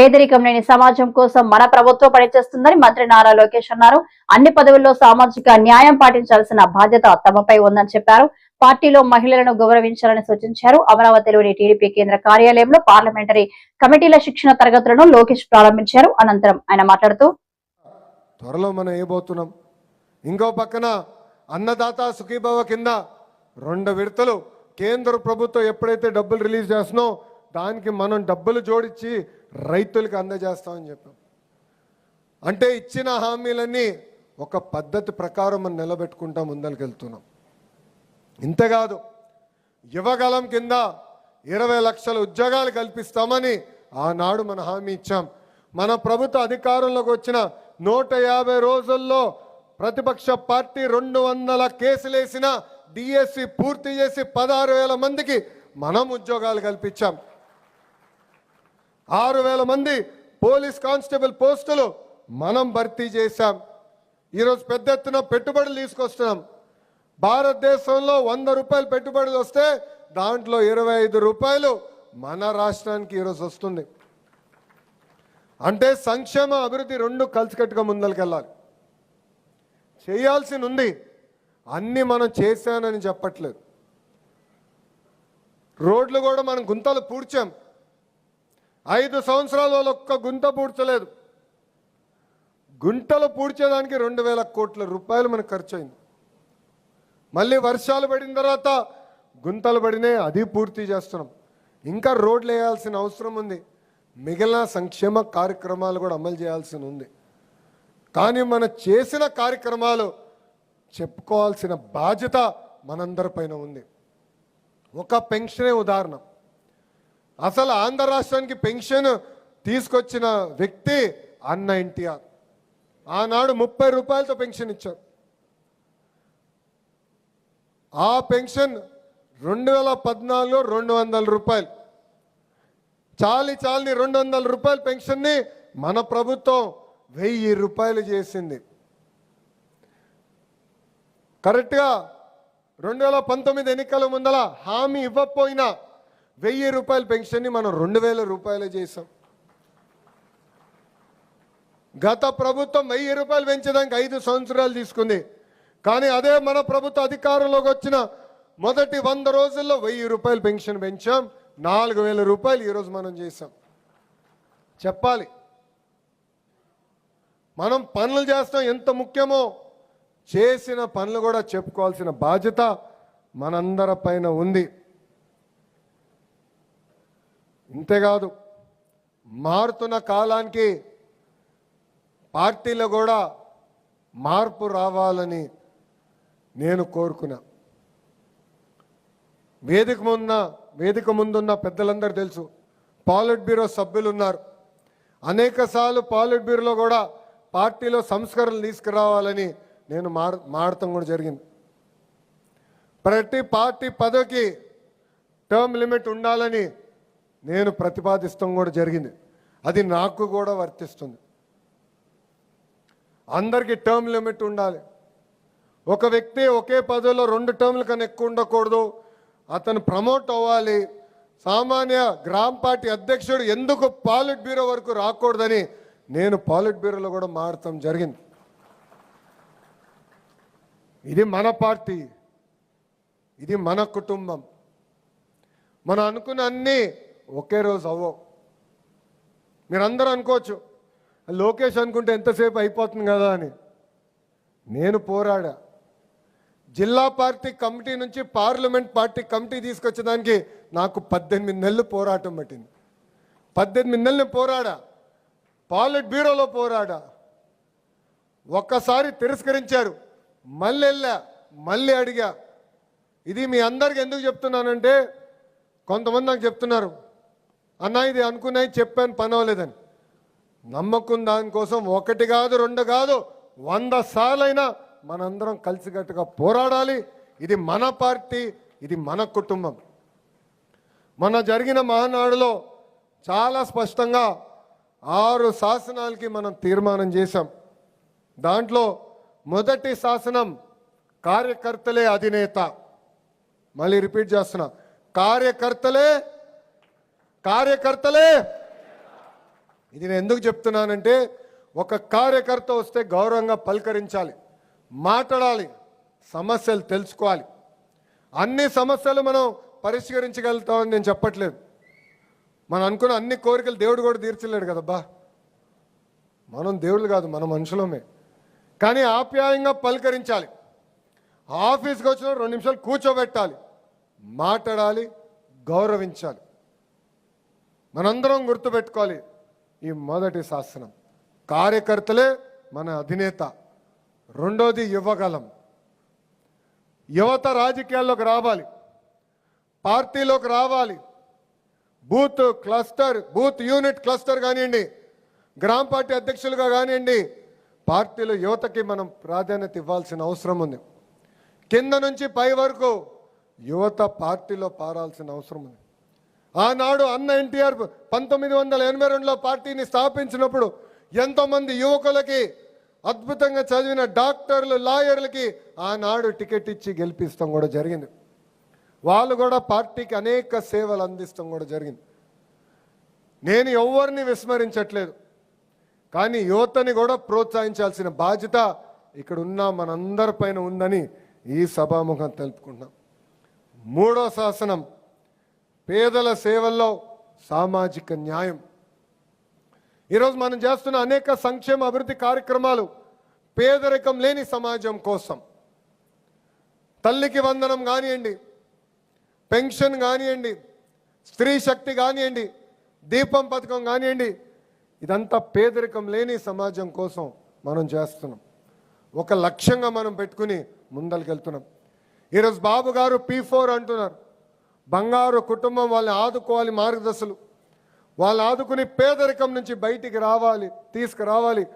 పేదరికం లేని సమాజం కోసం మన ప్రభుత్వం పనిచేస్తుందని మంత్రి నారా లోకేష్ అన్నారు. అన్ని పదవుల్లో సామాజిక న్యాయం పాటించాల్సిన బాధ్యత తమపై ఉందని చెప్పారు. పార్టీలో మహిళలను గౌరవించాలని సూచించారు. అమరావతిలోని టీడీపీ కేంద్ర కార్యాలయంలో పార్లమెంటరీ కమిటీల శిక్షణ తరగతులను లోకేష్ ప్రారంభించారు. అనంతరం ఆయన మాట్లాడుతూ త్వరలో మనం వేయబోతున్నాం ఇంకో పక్కన అన్నదాత సుఖీభవ కింద రెండు విడతలు కేంద్ర ప్రభుత్వం ఎప్పుడైతే డబ్బులు రిలీజ్ చేస్తున్నో దానికి మనం డబ్బులు జోడించి రైతులకు అందజేస్తామని చెప్పాం. అంటే ఇచ్చిన హామీలన్నీ ఒక పద్ధతి ప్రకారం మనం నిలబెట్టుకుంటా ముందరికి వెళ్తున్నాం ఇంతేకాదు యువగలం కింద ఇరవై లక్షల ఉద్యోగాలు కల్పిస్తామని ఆనాడు మన హామీ ఇచ్చాం. మన ప్రభుత్వ అధికారంలోకి వచ్చిన నూట యాభై రోజుల్లో ప్రతిపక్ష పార్టీ రెండు వందల కేసులేసిన డిఎస్సి పూర్తి చేసి పదహారు వేల మందికి మనం ఉద్యోగాలు కల్పించాం. ఆరు వేల మంది పోలీస్ కానిస్టేబుల్ పోస్టులు మనం భర్తీ చేశాం. ఈరోజు పెద్ద ఎత్తున పెట్టుబడులు తీసుకొస్తున్నాం. భారతదేశంలో వంద రూపాయలు పెట్టుబడులు వస్తే దాంట్లో ఇరవై ఐదు రూపాయలు మన రాష్ట్రానికి ఈరోజు వస్తుంది. అంటే సంక్షేమ అభివృద్ధి రెండు కలిసికట్టుగా ముందరికెళ్ళాలి చేయాల్సి ఉంది. అన్నీ మనం చేశానని చెప్పట్లేదు. రోడ్లు కూడా మనం గుంతలు పూడ్చాం. ఐదు సంవత్సరాల వాళ్ళు ఒక్క గుంత పూడ్చలేదు. గుంటలు పూడ్చేదానికి రెండు వేల కోట్ల రూపాయలు మనకు ఖర్చు అయింది మళ్ళీ వర్షాలు పడిన తర్వాత గుంతలు పడినాయి అది పూర్తి చేస్తున్నాం. ఇంకా రోడ్లు వేయాల్సిన అవసరం ఉంది. మిగిలిన సంక్షేమ కార్యక్రమాలు కూడా అమలు చేయాల్సి ఉంది. కానీ మనం చేసిన కార్యక్రమాలు చెప్పుకోవాల్సిన బాధ్యత మనందరిపైన ఉంది. ఒక పెన్షనే ఉదాహరణ. అసలు ఆంధ్ర రాష్ట్రానికి పెన్షన్ తీసుకొచ్చిన వ్యక్తి అన్న ఎన్టీఆర్. ఆనాడు ముప్పై రూపాయలతో పెన్షన్ ఇచ్చారు ఆ పెన్షన్ రెండు వేల పద్నాలుగులో రెండు వందల రూపాయలు. చాలి చాలని రెండు వందల రూపాయల పెన్షన్ని మన ప్రభుత్వం వెయ్యి రూపాయలు చేసింది. కరెక్ట్గా రెండు వేల పంతొమ్మిది ఎన్నికల ముందల హామీ ఇవ్వకపోయినా వెయ్యి రూపాయల పెన్షన్ని మనం రెండు వేల రూపాయలు చేసాం గత ప్రభుత్వం వెయ్యి రూపాయలు పెంచడానికి ఐదు సంవత్సరాలు తీసుకుంది. కానీ అదే మన ప్రభుత్వ అధికారంలోకి వచ్చిన మొదటి వంద రోజుల్లో వెయ్యి రూపాయలు పెన్షన్ పెంచాం. నాలుగు వేల రూపాయలు ఈరోజు మనం చేసాం చెప్పాలి. మనం పనులు చేస్తాం. ఎంత ముఖ్యమో చేసిన పనులు కూడా చెప్పుకోవాల్సిన బాధ్యత మనందరి పైన ఉంది. ఇంతేకాదు మారుతున్న కాలానికి పార్టీలో కూడా మార్పు రావాలని నేను కోరుకున్నా. వేదిక ముందున్న వేదిక ముందున్న పెద్దలందరూ తెలుసు పాలిట్ బ్యూరో సభ్యులు ఉన్నారు అనేక సార్లు పాలిట్ బ్యూరోలో కూడా పార్టీలో సంస్కరణలు తీసుకురావాలని నేను మార్ మాడటం కూడా జరిగింది. ప్రతి పార్టీ పదవికి టర్మ్ లిమిట్ ఉండాలని నేను ప్రతిపాదిస్తాం కూడా జరిగింది. అది నాకు కూడా వర్తిస్తుంది. అందరికీ టర్మ్ లిమిట్ ఉండాలి. ఒక వ్యక్తి ఒకే పదవిలో రెండు టర్మ్ల కన్నా ఎక్కువ ఉండకూడదు. అతను ప్రమోట్ అవ్వాలి. సామాన్య గ్రామ పార్టీ అధ్యక్షుడు ఎందుకు పాలిట్ బ్యూరో వరకు రాకూడదని నేను పాలిట్ బ్యూరోలో కూడా మారటం జరిగింది. ఇది మన పార్టీ. ఇది మన కుటుంబం. మనం అనుకున్న అన్నీ ఒకే రోజు అవ్వవు. మీరందరూ అనుకోవచ్చు లోకేష్ అనుకుంటే ఎంతసేపు అయిపోతుంది కదా అని. నేను పోరాడా? జిల్లా పార్టీ కమిటీ నుంచి పార్లమెంట్ పార్టీ కమిటీ తీసుకొచ్చేదానికి నాకు పద్దెనిమిది నెలలు పోరాటం పట్టింది. పద్దెనిమిది నెలలు పోరాడా? పాలిట్ బ్యూరోలో పోరాడా? ఒక్కసారి తిరస్కరించారు. మళ్ళీ వెళ్ళా మళ్ళీ అడిగా. ఇది మీ అందరికి ఎందుకు చెప్తున్నానంటే కొంతమంది నాకు చెప్తున్నారు అన్న ఇది అనుకున్నాయి చెప్పాను పని అవ్వలేదని. నమ్మకం దానికోసం ఒకటి కాదు రెండు కాదు వంద సార్లైనా మనందరం కలిసికట్టుగా పోరాడాలి. ఇది మన పార్టీ ఇది మన కుటుంబం. మన జరిగిన మహానాడులో చాలా స్పష్టంగా ఆరు శాసనాలకి మనం తీర్మానం చేశాం. దాంట్లో మొదటి శాసనం కార్యకర్తలే అధినేత. మళ్ళీ రిపీట్ చేస్తున్నా. కార్యకర్తలే కార్యకర్తలే. ఇది నేను ఎందుకు చెప్తున్నానంటే ఒక కార్యకర్త వస్తే గౌరవంగా పలకరించాలి మాట్లాడాలి సమస్యలు తెలుసుకోవాలి. అన్ని సమస్యలు మనం పరిష్కరించగలుగుతామని నేను చెప్పట్లేదు. మనం అనుకున్న అన్ని కోరికలు దేవుడు కూడా తీర్చలేడు కదబ్బా. మనం దేవుళ్ళు కాదు మన మనుషులమే. కానీ ఆప్యాయంగా పలకరించాలి. ఆఫీస్కి వచ్చిన రెండు నిమిషాలు కూర్చోబెట్టాలి మాట్లాడాలి గౌరవించాలి. మనందరం గుర్తుపెట్టుకోవాలి ఈ మొదటి శాసనం. కార్యకర్తలే మన అధినేత. రెండోది యువగలం యువత రాజకీయాల్లోకి రావాలి. పార్టీలోకి రావాలి. Booth cluster booth unit cluster కానివ్వండి గ్రామ పార్టీ అధ్యక్షులుగా కానివ్వండి పార్టీలో యువతకి మనం ప్రాధాన్యత ఇవ్వాల్సిన అవసరం ఉంది. కింద నుంచి పై వరకు యువత పార్టీలో పారాల్సిన అవసరం ఉంది. ఆనాడు అన్న ఎన్టీఆర్ పంతొమ్మిది వందల ఎనభై రెండులో పార్టీని స్థాపించినప్పుడు ఎంతోమంది యువకులకి అద్భుతంగా చదివిన డాక్టర్లు లాయర్లకి ఆనాడు టికెట్ ఇచ్చి గెలిపిస్తాం కూడా జరిగింది. వాళ్ళు కూడా పార్టీకి అనేక సేవలు అందిస్తాం కూడా జరిగింది. నేను ఎవరిని విస్మరించట్లేదు. కానీ యువతని కూడా ప్రోత్సహించాల్సిన బాధ్యత ఇక్కడ ఉన్న మనందరి పైన ఉందని ఈ సభాముఖం తెలుపుకుంటున్నాం. మూడో శాసనం పేదల సేవల్లో సామాజిక న్యాయం. ఈరోజు మనం చేస్తున్న అనేక సంక్షేమ అభివృద్ధి కార్యక్రమాలు పేదరికం లేని సమాజం కోసం. తల్లికి వందనం కానివ్వండి పెన్షన్ కానివ్వండి స్త్రీ శక్తి కానివ్వండి దీపం పథకం కానివ్వండి ఇదంతా పేదరికం లేని సమాజం కోసం మనం చేస్తున్నాం. ఒక లక్ష్యంగా మనం పెట్టుకుని ముందరికెళ్తున్నాం ఈరోజు బాబు గారు పీ ఫోర్ అంటున్నారు. బంగారు కుటుంబం వాళ్ళని ఆదుకోవాలి మార్గదర్శులు. వాళ్ళు ఆదుకుని పేదరికం నుంచి బయటికి రావాలి తీసుకురావాలి.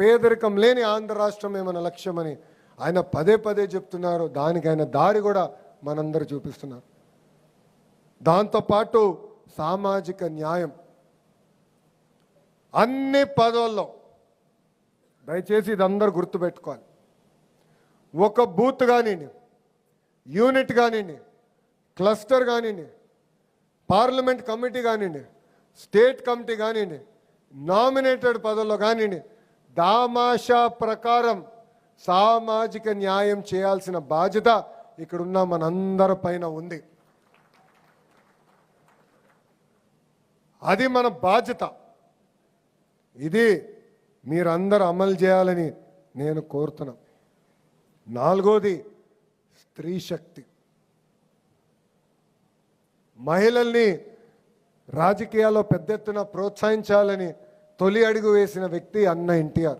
పేదరికం లేని ఆంధ్ర రాష్ట్రమే మన లక్ష్యమని ఆయన పదే పదే చెప్తున్నారు. దానికి ఆయన దారి కూడా మనందరూ చూపిస్తున్నారు. దాంతోపాటు సామాజిక న్యాయం. అన్ని పదవుల్లో దయచేసి ఇది అందరూ గుర్తుపెట్టుకోవాలి. ఒక బూత్ కానివ్వండి యూనిట్ కానివ్వండి క్లస్టర్ కానివ్వండి పార్లమెంట్ కమిటీ కానివ్వండి స్టేట్ కమిటీ కానివ్వండి నామినేటెడ్ పదవుల్లో కానివ్వండి దామాషా ప్రకారం సామాజిక న్యాయం చేయాల్సిన బాధ్యత ఇక్కడున్న మనందరి పైన ఉంది. అది మన బాధ్యత. ఇది మీరందరూ అమలు చేయాలని నేను కోరుతున్నా నాలుగోది స్త్రీ శక్తి. మహిళల్ని రాజకీయాల్లో పెద్ద ఎత్తున ప్రోత్సహించాలని తొలి అడుగు వేసిన వ్యక్తి అన్న ఎన్టీఆర్.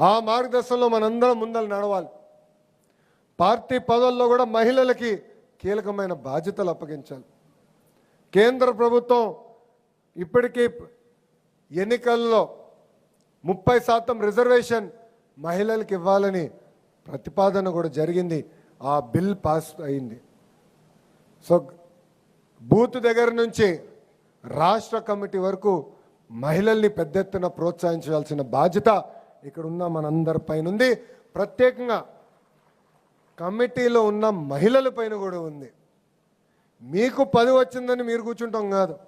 ఆ మార్గదర్శనంలో మనందరం ముందలు నడవాలి. పార్టీ పదవుల్లో కూడా మహిళలకి కీలకమైన బాధ్యతలు అప్పగించాలి. కేంద్ర ప్రభుత్వం ఇప్పటికీ ఎన్నికల్లో ముప్పై శాతం రిజర్వేషన్ మహిళలకు ఇవ్వాలని ప్రతిపాదన కూడా జరిగింది. ఆ బిల్ పాస్ అయింది. సో బూత్ దగ్గర నుంచి రాష్ట్ర కమిటీ వరకు మహిళల్ని పెద్ద ఎత్తున ప్రోత్సహించాల్సిన బాధ్యత ఇక్కడ ఉన్న మనందరి పైన ఉంది. ప్రత్యేకంగా కమిటీలో ఉన్న మహిళల పైన కూడా ఉంది. మీకు పది వచ్చిందని మీరు కూర్చుంటాం కాదు.